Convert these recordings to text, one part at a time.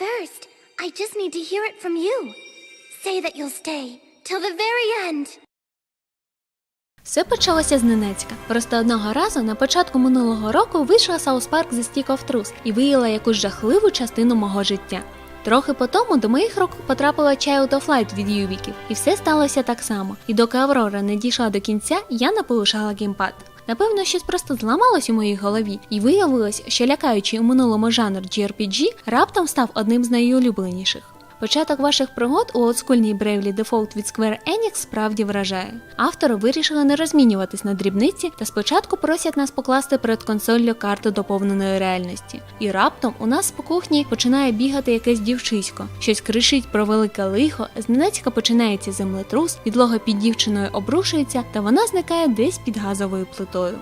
First, I just need to hear it from you. Say that you'll stay till the very end. Все почалося зненацька. Просто одного разу на початку минулого року вийшла Саус Парк The Stick of Truth і виявила якусь жахливу частину мого життя. Трохи по тому до моїх рук потрапила Child of Light від Юбіків, і все сталося так само. І доки Аврора не дійшла до кінця, я не полишала геймпад. Напевно, щось просто зламалось у моїй голові, і виявилось, що лякаючий у минулому жанр JRPG раптом став одним з найулюбленіших. Початок ваших пригод у олдскульній Bravely Default від Square Enix справді вражає. Автори вирішили не розмінюватись на дрібниці та спочатку просять нас покласти перед консоллю карту доповненої реальності. І раптом у нас по кухні починає бігати якесь дівчисько, щось кричить про велике лихо, зненацька починається землетрус, підлога під дівчиною обрушується, та вона зникає десь під газовою плитою.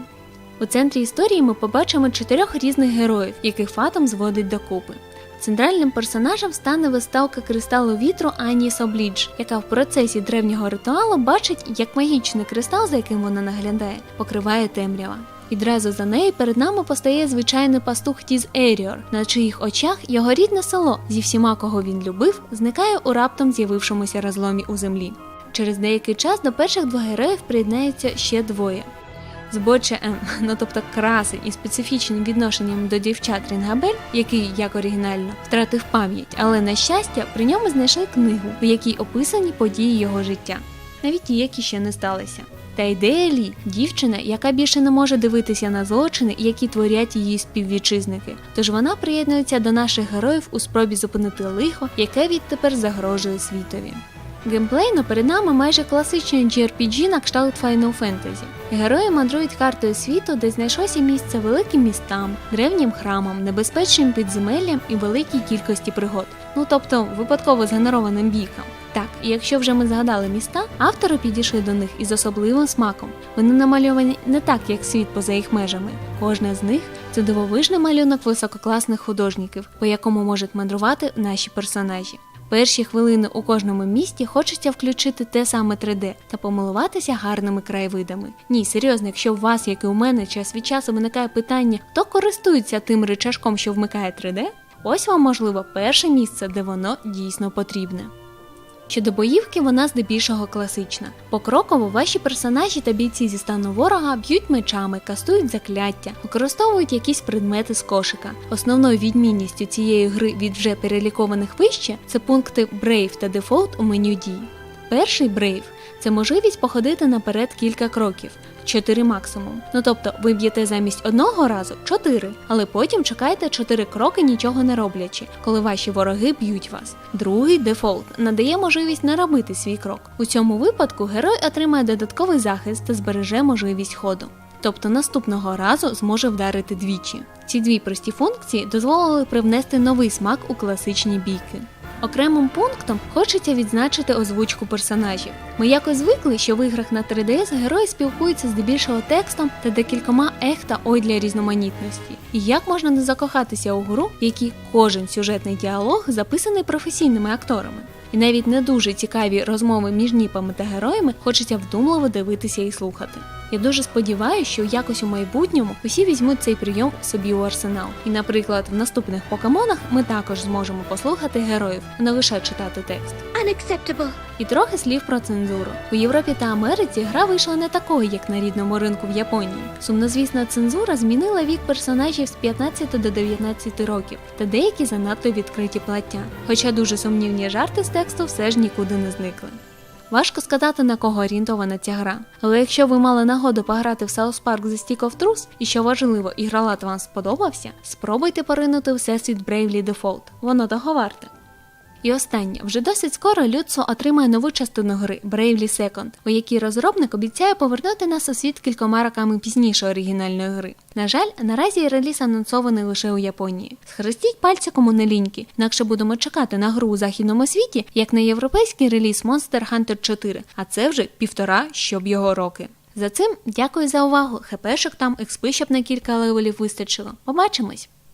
У центрі історії ми побачимо чотирьох різних героїв, яких Фатом зводить докупи. Центральним персонажем стане виставка кристалу вітру Ані Соблідж, яка в процесі древнього ритуалу бачить, як магічний кристал, за яким вона наглядає, покриває темрява. Відразу за нею перед нами постає звичайний пастух Тіз Еріор, на чиїх очах його рідне село зі всіма, кого він любив, зникає у раптом з'явившомуся розломі у землі. Через деякий час до перших двох героїв приєднаються ще двоє. Збоче М, ну тобто красень і специфічним відношенням до дівчат Рінгабель, який, як оригінально, втратив пам'ять, але на щастя, при ньому знайшли книгу, в якій описані події його життя, навіть ті, які ще не сталися. Та ідея Лі дівчина, яка більше не може дивитися на злочини, які творять її співвітчизники. Тож вона приєднується до наших героїв у спробі зупинити лихо, яке відтепер загрожує світові. Геймплейно перед нами майже класичний JRPG на кшталт Final Fantasy. Герої мандрують картою світу, де знайшлося місце великим містам, древнім храмам, небезпечним підземеллям і великій кількості пригод. Ну тобто випадково згенерованим бійкам. Так, і якщо вже ми згадали міста, автори підійшли до них із особливим смаком. Вони намальовані не так, як світ поза їх межами. Кожна з них це дивовижний малюнок висококласних художників, по якому можуть мандрувати наші персонажі. Перші хвилини у кожному місті хочеться включити те саме 3D та помилуватися гарними краєвидами. Ні, серйозно, якщо у вас, як і у мене, час від часу виникає питання, хто користується тим речашком, що вмикає 3D, ось вам можливо перше місце, де воно дійсно потрібне. Щодо боївки, вона здебільшого класична. Покроково ваші персонажі та бійці зі стану ворога б'ють мечами, кастують закляття, використовують якісь предмети з кошика. Основною відмінністю цієї гри від вже перелікованих вище це пункти Brave та Default у меню дій. Перший Brave – це можливість походити наперед кілька кроків. 4 максимум. Ну тобто ви б'єте замість одного разу 4, але потім чекаєте 4 кроки нічого не роблячи, коли ваші вороги б'ють вас. Другий дефолт надає можливість не робити свій крок. У цьому випадку герой отримає додатковий захист та збереже можливість ходу. Тобто наступного разу зможе вдарити двічі. Ці дві прості функції дозволили привнести новий смак у класичні бійки. Окремим пунктом хочеться відзначити озвучку персонажів. Ми якось звикли, що в іграх на 3DS герої спілкуються здебільшого текстом та декількома ех та ой для різноманітності. І як можна не закохатися у гру, в якій кожен сюжетний діалог записаний професійними акторами. І навіть не дуже цікаві розмови між ніпами та героями хочеться вдумливо дивитися і слухати. Я дуже сподіваюся, що якось у майбутньому усі візьмуть цей прийом собі у арсенал. І, наприклад, в наступних покемонах ми також зможемо послухати героїв, а не лише читати текст. Unacceptable. І трохи слів про цензуру. У Європі та Америці гра вийшла не такою, як на рідному ринку в Японії. Сумнозвісна цензура змінила вік персонажів з 15 до 19 років, та деякі занадто відкриті плаття. Хоча дуже сумнівні жарти з тексту все ж нікуди не зникли. Важко сказати на кого орієнтована ця гра, але якщо ви мали нагоду пограти в South Park The Stick of Truth і що важливо, ігролад вам сподобався, спробуйте поринути у всесвіт Bravely Default, воно того варте. І останнє, вже досить скоро Люцо отримає нову частину гри Bravely Second, у якій розробник обіцяє повернути нас у світ кількома роками пізніше оригінальної гри. На жаль, наразі реліз анонсований лише у Японії. Схрестіть пальці кому інакше будемо чекати на гру у західному світі, як на європейський реліз Monster Hunter 4, а це вже півтора, щоб його роки. За цим дякую за увагу. Хепешок там експи, щоб на кілька левелів вистачило. Побачимось!